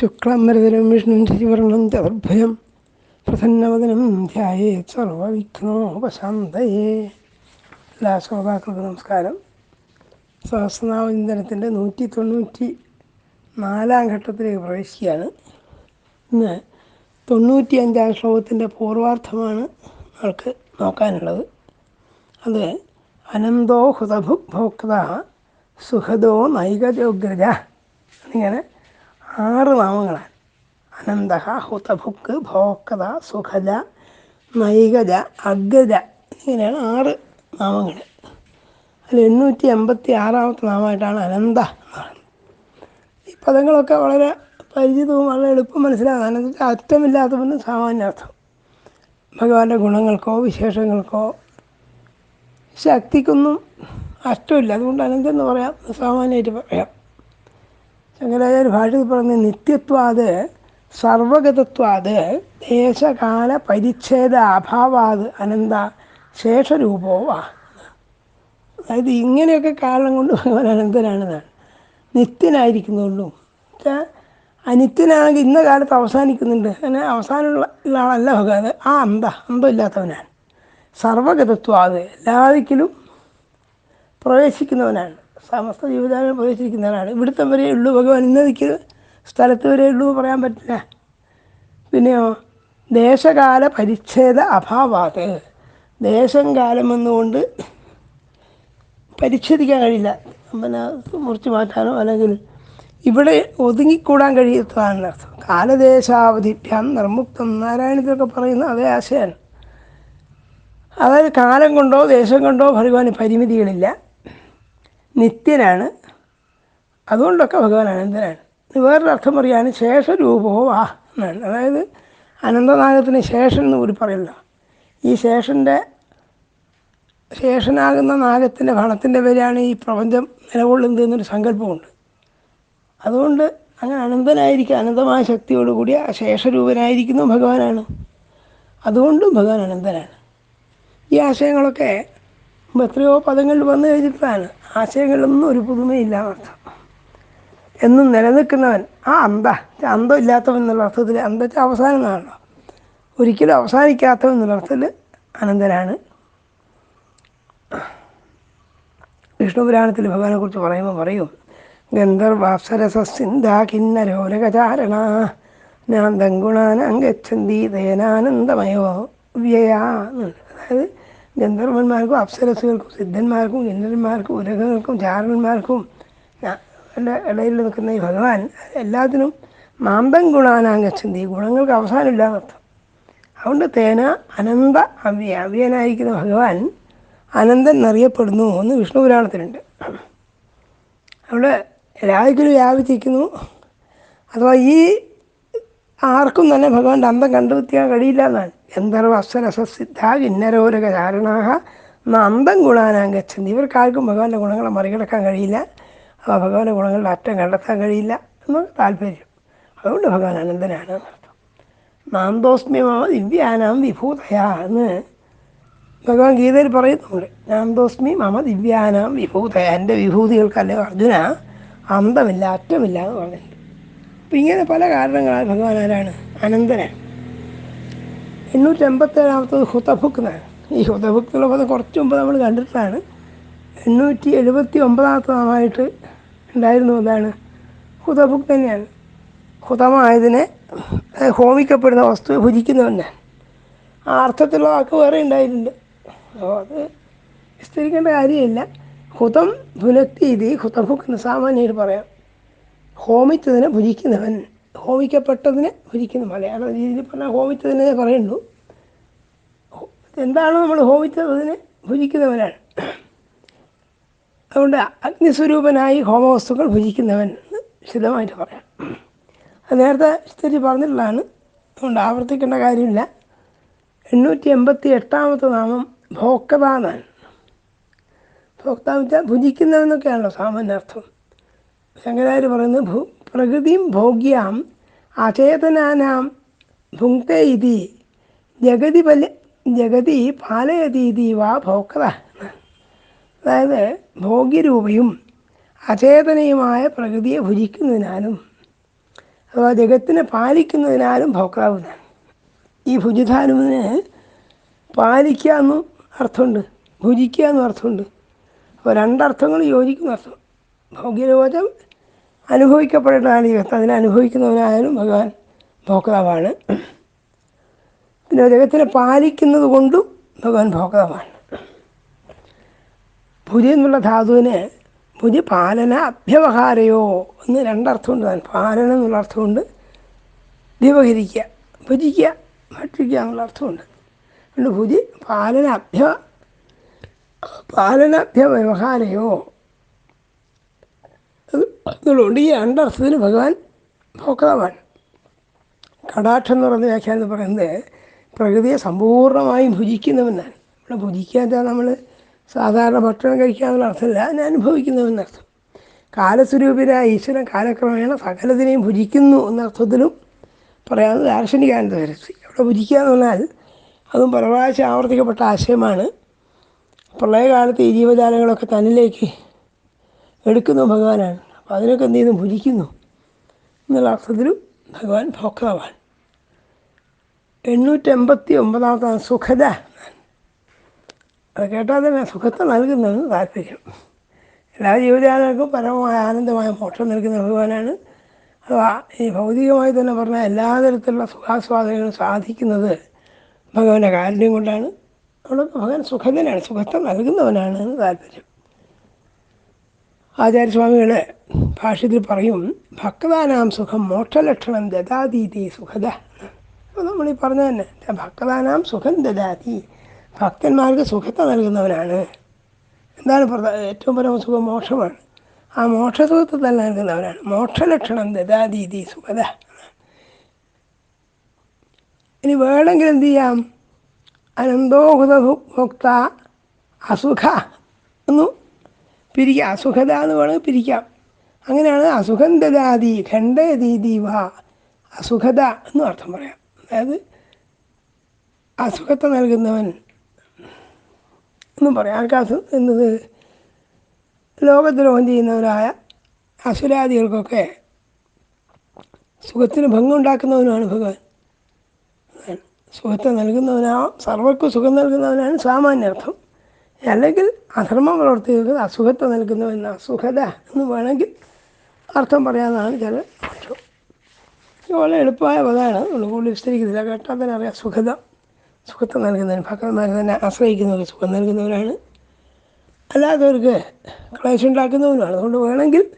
ശുക്ലാംബരധരം വിഷ്ണു ശ്രീവർണം ചതുർഭയം പ്രസന്നവദനം ധ്യായേ സർവവിഘ്നോപശാന്തയേ. എല്ലാ ശ്രോതാക്കൾക്കും നമസ്കാരം. സഹസ്രനാമചിന്തനത്തിന്റെ നൂറ്റി തൊണ്ണൂറ്റി നാലാം ഘട്ടത്തിലേക്ക് പ്രവേശിക്കുകയാണ്. ഇന്ന് തൊണ്ണൂറ്റി അഞ്ചാം ശ്ലോകത്തിന്റെ പൂർവാർത്ഥമാണ് നമുക്ക് നോക്കാനുള്ളത്. അത് അനന്തോ ഹൃതഭുഭോക്ത സുഖദോ നൈകജോഗ്രജ എന്നിങ്ങനെ ആറ് നാമങ്ങളാണ് അനന്ത ഹുതഭുക്ക് ഭോക്കത സുഖജ നൈകജ അഗ്ഗജ ഇങ്ങനെയാണ് ആറ് നാമങ്ങൾ അതിൽ എണ്ണൂറ്റി എൺപത്തി ആറാമത്തെ നാമമായിട്ടാണ് അനന്ത ഈ പദങ്ങളൊക്കെ വളരെ പരിചിതവും വളരെ എളുപ്പം മനസ്സിലാകാൻ അനന്ത അറ്റമില്ലാത്തവന് സാമാന്യാർത്ഥം. ഭഗവാന്റെ ഗുണങ്ങൾക്കോ വിശേഷങ്ങൾക്കോ ശക്തിക്കൊന്നും അഷ്ടമില്ല അതുകൊണ്ട് അനന്തെന്ന് പറയാം സാമാന്യമായിട്ട് പറയാം. ശങ്കരാചാര്യ ഭാഷയിൽ പറഞ്ഞ നിത്യത്വാത് സർവഗതത്വാത് ദേശകാല പരിച്ഛേദ അഭാവാത് അനന്ത ശേഷരൂപോ അതായത് ഇങ്ങനെയൊക്കെ കാരണം കൊണ്ട് ഭഗവാൻ അനന്തനാണെന്നാണ് നിത്യനായിരിക്കുന്നുള്ളൂ വെച്ചാൽ അനിത്യനാണെങ്കിൽ ഇന്ന കാലത്ത് അവസാനിക്കുന്നുണ്ട്. അങ്ങനെ അവസാനമുള്ള ആളല്ല ഭഗവാൻ. ആ അന്ത അന്തമില്ലാത്തവനാണ്. സർവഗതത്വാത് എല്ലാദിക്കിലും പ്രവേശിക്കുന്നവനാണ്. സമസ്ത ജീവിതകാലം പ്രവേശിക്കുന്നവനാണ് ഇവിടുത്തെ വരെ ഉള്ളൂ. ഭഗവാൻ ഇന്നതിക്ക് സ്ഥലത്ത് വരെ ഉള്ളൂ പറയാൻ പറ്റില്ല. പിന്നെയോ ദേശകാല പരിച്ഛേദ അഭാവാത്. ദേശം കാലം എന്നുകൊണ്ട് പരിച്ഛേദിക്കാൻ കഴിയില്ല. പിന്നെ മുറിച്ച് മാറ്റാനോ അല്ലെങ്കിൽ ഇവിടെ ഒതുങ്ങിക്കൂടാൻ കഴിയാത്തതാണ് അർത്ഥം. കാലദേശാവധിഭ്യാം നിർമുക്തം നാരായണത്തിലൊക്കെ പറയുന്ന അതേ ആശയമാണ്. അതായത് കാലം കൊണ്ടോ ദേശം കൊണ്ടോ ഭഗവാന് പരിമിതികളില്ല. നിത്യനാണ്. അതുകൊണ്ടൊക്കെ ഭഗവാൻ അനന്തനാണ്. വേറൊരു അർത്ഥം പറയുകയാണ് ശേഷരൂപോ വാ എന്നാണ്. അതായത് അനന്തനാഗത്തിന് ശേഷൻ എന്ന് കൂടി പറയില്ല ഈ ശേഷന്റെ ശേഷനാകുന്ന നാഗത്തിന്റെ ഭണത്തിന്റെ പേരാണ് ഈ പ്രപഞ്ചം നിലകൊള്ളുന്നത് എന്നൊരു സങ്കല്പമുണ്ട്. അതുകൊണ്ട് അങ്ങനെ അനന്തനായിരിക്കും അനന്തമായ ശക്തിയോടുകൂടി ആ ശേഷരൂപനായിരിക്കുന്നു ഭഗവാനാണ്. അതുകൊണ്ടും ഭഗവാൻ അനന്തനാണ്. ഈ ആശയങ്ങളൊക്കെ എത്രയോ പദങ്ങൾ വന്നു കഴിഞ്ഞിട്ടാണ്. ആശയങ്ങളൊന്നും ഒരു പുതുമയില്ല അർത്ഥം എന്നും നിലനിൽക്കുന്നവൻ ആ അന്ത അന്തം ഇല്ലാത്തവൻ എന്നുള്ള അർത്ഥത്തിൽ അന്തച്ച അവസാനം എന്നാണല്ലോ. ഒരിക്കലും അവസാനിക്കാത്തവൻ എന്നുള്ള അർത്ഥത്തിൽ അനന്തരാണ് വിഷ്ണുപുരാണത്തിൽ ഭഗവാനെ കുറിച്ച് പറയുമ്പോൾ പറയും ഗന്ധർവാപ്സരസിന്ധാ ഞാൻ നാന്തം ഗച്ഛന്തി ദയനാനന്ദമയോ വ്യയാ എന്നുണ്ട്. അതായത് ഗന്ധർവന്മാർക്കും അപ്സരസുകൾക്കും സിദ്ധന്മാർക്കും കിന്നരന്മാർക്കും ഉരകങ്ങൾക്കും ചാരന്മാർക്കും ഇടയിൽ നിൽക്കുന്ന ഈ ഭഗവാൻ എല്ലാത്തിനും നാന്തം ഗുണാനാങ്കച്ഛന്തി ഗുണങ്ങൾക്ക് അവസാനമില്ല എന്നർത്ഥം. അതുകൊണ്ട് തേന അനന്ത അവ്യ അവ്യനായിരിക്കുന്ന ഭഗവാൻ അനന്തൻ എന്നറിയപ്പെടുന്നു എന്ന് വിഷ്ണു പുരാണത്തിലുണ്ട്. അവിടെ രാജ്യത്തിൽ വ്യാപിച്ചിരിക്കുന്നു. അഥവാ ഈ ആർക്കും തന്നെ ഭഗവാന്റെ അന്തം കണ്ടുപിടിക്കാൻ കഴിയില്ല എന്നാണ് ഗന്ധർവ അപ്സരസിദ്ധ കിന്നരോരക ചാരണാഹ അന്തം ഗുണാനാം ഗച്ഛന്തി. ഇവർക്കാർക്കും ഭഗവാന്റെ ഗുണങ്ങളെ മറികടക്കാൻ കഴിയില്ല. അപ്പോൾ ഭഗവാന്റെ ഗുണങ്ങളുടെ അറ്റം കണ്ടെത്താൻ കഴിയില്ല എന്നൊക്കെ താല്പര്യം. അതുകൊണ്ട് ഭഗവാൻ അനന്തനാണ് എന്നർത്ഥം നാന്തോസ്മി ദിവ്യാനാം വിഭൂതയ എന്ന് ഭഗവാൻ ഗീതയിൽ പറയുന്നുണ്ട്. നാന്തോസ്മി മമ ദിവ്യാനാം വിഭൂതയ. എന്റെ വിഭൂതികൾക്കല്ലേ അർജുന അന്തമില്ല അറ്റമില്ല എന്ന് പറഞ്ഞിട്ടുണ്ട്. അപ്പം ഇങ്ങനെ പല കാരണങ്ങളാണ് ഭഗവാൻ ആരാണ്? അനന്തനാണ്. എണ്ണൂറ്റി എൺപത്തേഴാമത്തത് ഹുതഭുക്ക് എന്നാണ് ഈ ഹുതഭുക്ക് എന്നുള്ള പദം കുറച്ച് മുമ്പ് നമ്മൾ കണ്ടിട്ടാണ്. എണ്ണൂറ്റി എഴുപത്തി ഒമ്പതാമത്തെ നാമായിട്ട് ഉണ്ടായിരുന്നു. എന്താണ്? ഹുതഭുക്ക് തന്നെയാണ്. ഹുതമായതിനെ ഹോമിക്കപ്പെടുന്ന വസ്തു ഭുജിക്കുന്നവൻ ആ അർത്ഥത്തിലുള്ള വാക്ക് വേറെ ഉണ്ടായിട്ടുണ്ട്. അപ്പോൾ അത് വിസ്തരിക്കേണ്ട കാര്യമില്ല. ഹുതം ഭുനക്തി ഇത് ഹുതഭുക്ക് എന്ന് സാമാന്യമായിട്ട് പറയാം. ഹോമിച്ചതിനെ ഭുജിക്കുന്നവൻ ഹോമിക്കപ്പെട്ടതിനെ ഭുജിക്കുന്നു. മലയാള രീതിയിൽ പറഞ്ഞാൽ ഹോമിച്ചതിനെ പറയുള്ളൂ എന്താണ് നമ്മൾ ഹോമിച്ചതിനെ ഭുജിക്കുന്നവനാണ്? അതുകൊണ്ട് അഗ്നിസ്വരൂപനായി ഹോമവസ്തുക്കൾ ഭുജിക്കുന്നവൻ എന്ന് വിശദമായിട്ട് പറയാം. അത് നേരത്തെ വിസ്തരിച്ച് പറഞ്ഞിട്ടുള്ളതാണ്. അതുകൊണ്ട് ആവർത്തിക്കേണ്ട കാര്യമില്ല. എണ്ണൂറ്റി എൺപത്തി എട്ടാമത്തെ നാമം ഭോക്ത എന്നാണ് ഭോക്ത എന്ന് വെച്ചാൽ സാമാന്യാർത്ഥം ശങ്കരാചാര്യ പറയുന്നത് ഭൂ പ്രകൃതിയും ഭോഗ്യാം അചേതനാനാം ഭുങ്ക്തേ ഇതി ജഗതി പല ജഗതി പാലയതീതി വാ ഭോക്ത. അതായത് ഭോഗ്യരൂപയും അചേതനയുമായ പ്രകൃതിയെ ഭുജിക്കുന്നതിനാലും അഥവാ ജഗത്തിനെ പാലിക്കുന്നതിനാലും ഭോക്താവ് ഈ ഭുജിധാനുവിന് പാലിക്കുക എന്നും അർത്ഥമുണ്ട് ഭുജിക്കുക എന്നും അർത്ഥമുണ്ട്. അപ്പോൾ രണ്ടർത്ഥങ്ങൾ യോജിക്കുന്ന അർത്ഥം. ഭൗഗ്യരോചം അനുഭവിക്കപ്പെടേണ്ടതാണ് ജഗത്ത് അതിനെ അനുഭവിക്കുന്നവനായാലും ഭഗവാൻ ഭോക്താവാണ്. പിന്നെ ജഗത്തിനെ പാലിക്കുന്നത് കൊണ്ടും ഭഗവാൻ ഭോക്താവാണ്. ഭുജി എന്നുള്ള ധാതുവിന് ഭുജി പാലന അഭ്യവഹാരയോ എന്ന് രണ്ടർത്ഥമുണ്ട്. താൻ പാലനം എന്നുള്ള അർത്ഥമുണ്ട്. വ്യവഹരിക്കുക ഭുജിക്കുക ഭക്ഷിക്കുക എന്നുള്ള അർത്ഥമുണ്ട്. അതുകൊണ്ട് ഭുജി പാലന അഭ്യ പാലന വ്യവഹാരയോ എന്നുള്ളതുകൊണ്ട് ഈ രണ്ടർത്ഥത്തിന് ഭഗവാൻ ഭോക്താവാണ്. കടാക്ഷം എന്ന് പറയുന്ന വ്യാഖ്യാനം എന്ന് പറയുന്നത് പ്രകൃതിയെ സമ്പൂർണമായും ഭുജിക്കുന്നവനാണ്. ഇവിടെ ഭുജിക്കാത്ത നമ്മൾ സാധാരണ ഭക്ഷണം കഴിക്കാമെന്നുള്ള അർത്ഥമില്ല ഞാൻ അനുഭവിക്കുന്നവെന്നർത്ഥം കാലസ്വരൂപരായ ഈശ്വരൻ കാലക്രമേണ സകലതിനെയും ഭുജിക്കുന്നു എന്നർത്ഥത്തിലും പറയാവുന്നത് ദാർശനികാനന്ദ സരസ്വതി. അവിടെ ഭുജിക്കുക എന്ന് പറഞ്ഞാൽ അതും പല ആവർത്തിക്കപ്പെട്ട ആശയമാണ്. പ്രളയകാലത്ത് ഈ ജീവജാലങ്ങളൊക്കെ തന്നിലേക്ക് എടുക്കുന്ന ഭഗവാനാണ്. അപ്പോൾ അതിനൊക്കെ എന്ത് ചെയ്യുന്നു? ഭുജിക്കുന്നു. എന്നുള്ള അർത്ഥത്തിലും ഭഗവാൻ ഭോക്താവാണ്. എണ്ണൂറ്റെൺപത്തി ഒമ്പതാമത്താണ് സുഖത അത് കേട്ടാൽ തന്നെ സുഖത്തെ നൽകുന്നതെന്ന് താല്പര്യം എല്ലാ ജീവജാലങ്ങൾക്കും പരമമായ ആനന്ദമായ മോക്ഷം നൽകുന്ന ഭഗവാനാണ്. അഥവാ ഈ ഭൗതികമായി തന്നെ പറഞ്ഞാൽ എല്ലാ തരത്തിലുള്ള സുഖാസ്വാദനങ്ങളും സാധിക്കുന്നത് ഭഗവാന്റെ കാരുണ്യം കൊണ്ടാണ്. അവിടെ ഭഗവാൻ സുഖത്തിനാണ്. സുഖത്തെ നൽകുന്നവനാണ് താല്പര്യം. ആചാര്യസ്വാമികളെ ഭാഷ്യത്തിൽ പറയും ഭക്തദാനാം സുഖം മോക്ഷലക്ഷണം ദദാതീതി സുഖത അപ്പോൾ നമ്മൾ ഈ പറഞ്ഞ തന്നെ ഭക്തദാനാം സുഖം ദദാതി ഭക്തന്മാർക്ക് സുഖത്തെ നൽകുന്നവനാണ്. എന്താണ് ഏറ്റവും പരമ സുഖം? മോക്ഷമാണ്. ആ മോക്ഷസുഖത്തെ തന്നെ നൽകുന്നവനാണ്. മോക്ഷലക്ഷണം ദദാതീതി സുഖത ഇനി വേണമെങ്കിൽ എന്ത് ചെയ്യാം? അനന്തോഹുത ഭോക്ത അസുഖ എന്നു പിരിക്കാം. അസുഖത എന്ന് വേണമെങ്കിൽ പിരിക്കാം. അങ്ങനെയാണ് അസുഖം ദദാതി ഖണ്ഡയതീതി വാ അസുഖത എന്ന് അർത്ഥം പറയാം. അതായത് അസുഖത്തെ നൽകുന്നവൻ എന്നും പറയാം. ആർക്ക് അസു എന്നത്? ലോകദ്രോഹം ചെയ്യുന്നവരായ അസുരാദികൾക്കൊക്കെ സുഖത്തിന് ഭംഗുണ്ടാക്കുന്നവനാണ് ഭഗവാൻ. സുഖത്തെ നൽകുന്നവനാ സർവർക്കും സുഖം നൽകുന്നവനാണ് സാമാന്യർത്ഥം. അല്ലെങ്കിൽ അധർമ്മം പ്രവർത്തിക്കുന്നത് അസുഖത്തെ എന്ന അസുഖത എന്ന് വേണമെങ്കിൽ അർത്ഥം പറയാമെന്നാണ് ചില പക്ഷം വളരെ എളുപ്പമായ പദമാണ്. നമ്മൾ കൂടുതൽ വിസ്തരിക്കുന്നില്ല. കേട്ടാൽ തന്നെ അറിയാം സുഖത. സുഖത്തെ നൽകുന്നതിന് ഭക്തന്മാർ തന്നെ ആശ്രയിക്കുന്നവർ സുഖം നൽകുന്നവരാണ്. അല്ലാത്തവർക്ക് ക്ലേശം ഉണ്ടാക്കുന്നവനുമാണ്. അതുകൊണ്ട് വേണമെങ്കിൽ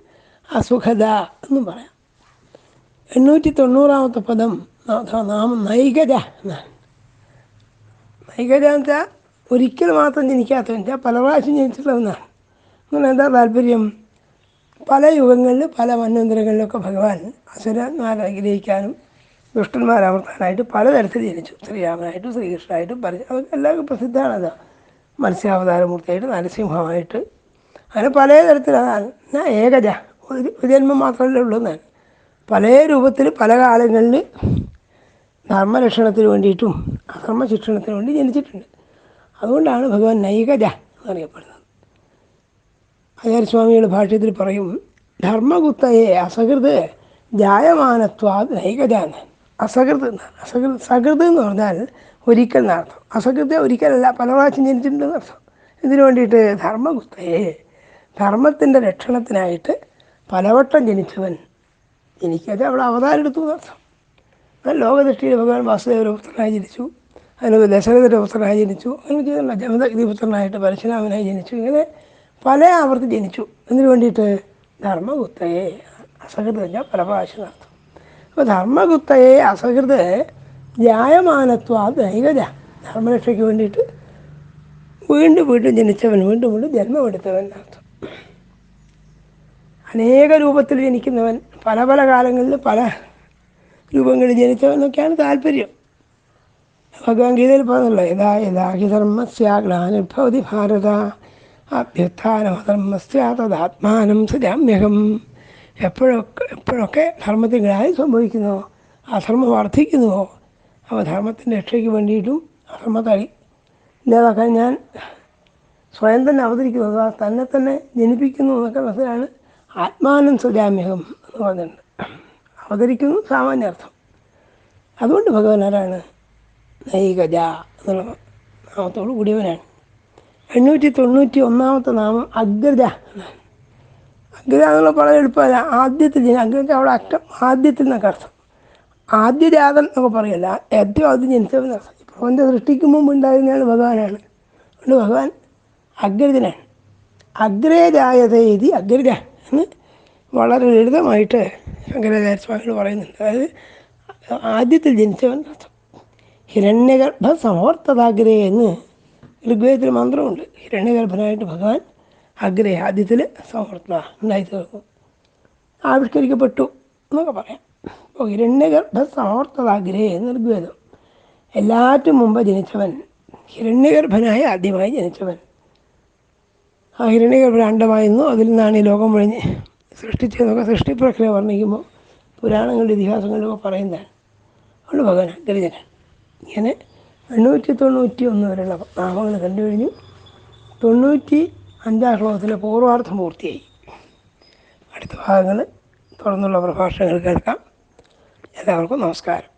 അസുഖത എന്നും പറയാം. എണ്ണൂറ്റി തൊണ്ണൂറാമത്തെ പദം നാമം നൈകജ എന്നാണ്. നൈകജ എന്ന് വെച്ചാൽ ഒരിക്കൽ മാത്രം ജനിക്കാത്ത വെച്ചാൽ പല പ്രാവശ്യം ജനിച്ചിട്ടുള്ളവനാണ് അങ്ങനെ എന്താ താല്പര്യം? പല യുഗങ്ങളിൽ പല മന്വന്തരങ്ങളിലൊക്കെ ഭഗവാൻ അസുരന്മാരെ ആഗ്രഹിക്കാനും ദുഷ്ടന്മാരെ അമർത്താനായിട്ട് പലതരത്തിൽ ജനിച്ചു. ശ്രീരാമനായിട്ടും ശ്രീകൃഷ്ണനായിട്ടും പല അതൊക്കെ എല്ലാവർക്കും പ്രസിദ്ധമാണത്. മത്സ്യാവതാരമൂർത്തിയായിട്ട് നരസിംഹമായിട്ട്. അങ്ങനെ പല തരത്തിലാണ് ഞാൻ ഏകജ. ഒരു ഒരു ജന്മം മാത്രമല്ലേ ഉള്ളൂ ഞാൻ പല രൂപത്തിൽ പല കാലങ്ങളിൽ ധർമ്മരക്ഷണത്തിന് വേണ്ടിയിട്ടും അധർമ്മ ശിക്ഷണത്തിന് വേണ്ടി ജനിച്ചിട്ടുണ്ട്. അതുകൊണ്ടാണ് ഭഗവാൻ നൈകജ എന്നറിയപ്പെടുന്നത്. ആചാര്യസ്വാമിയുടെ ഭാഷ്യത്തിൽ പറയും ധർമ്മഗുപ്തയെ അസകൃത് ജായമാനത്വാത് എന്നാണ്. അസകൃത് എന്നാണ്. അസകൃത് സകൃത് എന്ന് പറഞ്ഞാൽ ഒരിക്കൽ എന്നർത്ഥം. അസകൃത ഒരിക്കലല്ല പല പ്രാവശ്യം ജനിച്ചിട്ടുണ്ടെന്ന് അർത്ഥം. ഇതിനു വേണ്ടിയിട്ട്? ധർമ്മഗുപ്തയെ. ധർമ്മത്തിന്റെ രക്ഷണത്തിനായിട്ട് പലവട്ടം ജനിച്ചവൻ എനിക്കത് അവിടെ അവതാരം എടുത്തു എന്നർത്ഥം ലോകദൃഷ്ടിയിൽ ഭഗവാൻ പുത്രനായി ജനിച്ചു. അതിന് ദശരഥന്റെ പുത്രനായി ജനിച്ചു. അങ്ങനെ ചെയ്യുന്നില്ല ജമദഗ്നി പുത്രനായിട്ട് പരശുരാമനായി ജനിച്ചു. ഇങ്ങനെ പല ആവർത്തി ജനിച്ചു. എന്തിനു വേണ്ടിയിട്ട്? ധർമ്മഗുപ്തയെ അസഹൃത പല പ്രാവശ്യം നടത്തും അപ്പോൾ ധർമ്മഗുപ്തയെ അസഹൃത ജായമാനത്വ ദൈവജ ധർമ്മരക്ഷയ്ക്ക് വേണ്ടിയിട്ട് വീണ്ടും വീണ്ടും ജനിച്ചവൻ വീണ്ടും വീണ്ടും ജന്മമെടുത്തവൻ അർത്ഥം അനേക രൂപത്തിൽ ജനിക്കുന്നവൻ പല പല കാലങ്ങളിൽ പല രൂപങ്ങളിൽ ജനിച്ചവനൊക്കെയാണ് താല്പര്യം. ഭഗവത്ഗീതയിൽ പറഞ്ഞല്ലോ യഥാ യഥാ ഹി ധർമ്മസ്യ ഗ്ലാനിർഭവതി ഭാരത അഭ്യുത്ഥാനമധർമ്മസ്യ തദാത്മാനം സജാമ്യഹം. എപ്പോഴൊക്കെ എപ്പോഴൊക്കെ ധർമ്മത്തിന് ഗ്ലാനി സംഭവിക്കുന്നുവോ അധർമ്മം വർദ്ധിക്കുന്നുവോ അപ്പോൾ ധർമ്മത്തിന്റെ രക്ഷയ്ക്ക് വേണ്ടിയിട്ടും അധർമ്മത്തെ ഇല്ലാതാക്കാൻ ഞാൻ സ്വയം തന്നെ അവതരിക്കുന്നു അഥവാ തന്നെ തന്നെ ജനിപ്പിക്കുന്നു എന്നൊക്കെ മനസ്സിലാണ് ആത്മാനം സജാമ്യഹം എന്ന് പറഞ്ഞിട്ടുണ്ട്. അവതരിക്കുന്നു സാമാന്യാർത്ഥം. അതുകൊണ്ട് ഭഗവാൻ ആരാണ്? നൈകജ എന്നുള്ള നാമത്തോട് കൂടിയവനാണ്. എണ്ണൂറ്റി തൊണ്ണൂറ്റി ഒന്നാമത്തെ നാമം അഗ്രജ. എന്നാണ് അഗ്രജ എന്നുള്ള വളരെ എളുപ്പമല്ല ആദ്യത്തിൽ അഗ്രജ അവിടെ അക്കം ആദ്യത്തിൽ നിന്നൊക്കെ അർത്ഥം. ആദ്യജാതൻ എന്നൊക്കെ പറയല്ല ഏറ്റവും ആദ്യം ജനിച്ചവെന്ന് അർത്ഥം. പ്രപഞ്ച സൃഷ്ടിക്ക് മുമ്പ് ഉണ്ടായിരുന്നയാൾ ഭഗവാനാണ്. അതുകൊണ്ട് ഭഗവാൻ അഗ്രജനാണ്. അഗ്രേജായതേ ഇതി അഗ്രജ എന്ന് വളരെ ലളിതമായിട്ട് ശങ്കരാചാര്യ സ്വാമികൾ പറയുന്നുണ്ട്. അതായത് ആദ്യത്തിൽ ജനിച്ചവൻ അർത്ഥം. ഹിരണ്യഗർഭ സമവർത്തതാഗ്രേ എന്ന് ഋഗ്വേദത്തിൽ മന്ത്രമുണ്ട്. ഹിരണ്യഗർഭനായിട്ട് ഭഗവാൻ അഗ്രേ ആദ്യത്തിൽ സമവർത്ത ഉണ്ടായി തീർന്നു ആവിഷ്കരിക്കപ്പെട്ടു എന്നൊക്കെ പറയാം. അപ്പോൾ ഹിരണ്യഗർഭ സമവർത്തതാഗ്രേ എന്ന് ഋഗ്വേദം. എല്ലാറ്റും മുമ്പ് ജനിച്ചവൻ ഹിരണ്യഗർഭനായ ആദ്യമായി ജനിച്ചവൻ. ആ ഹിരണ്യഗർഭൻ അണ്ടമായിരുന്നു അതിൽ നിന്നാണ് ഈ ലോകം മുഴിഞ്ഞ് സൃഷ്ടിച്ചതെന്നൊക്കെ സൃഷ്ടി പ്രക്രിയ വർണിക്കുമ്പോൾ പുരാണങ്ങളുടെ ഇതിഹാസങ്ങളിലൊക്കെ പറയുന്നതാണ്. അതുകൊണ്ട് ഭഗവാൻ അഗ്രജനാണ് ഇങ്ങനെ എണ്ണൂറ്റി തൊണ്ണൂറ്റി ഒന്ന് വരെയുള്ള നാമങ്ങൾ കണ്ടു കഴിഞ്ഞു തൊണ്ണൂറ്റി അഞ്ചാം ശ്ലോകത്തിലെ പൂർവാർത്ഥം പൂർത്തിയായി അടുത്ത ഭാഗങ്ങൾ തുടർന്നുള്ള പ്രഭാഷണങ്ങൾ കേൾക്കാം. എല്ലാവർക്കും നമസ്കാരം.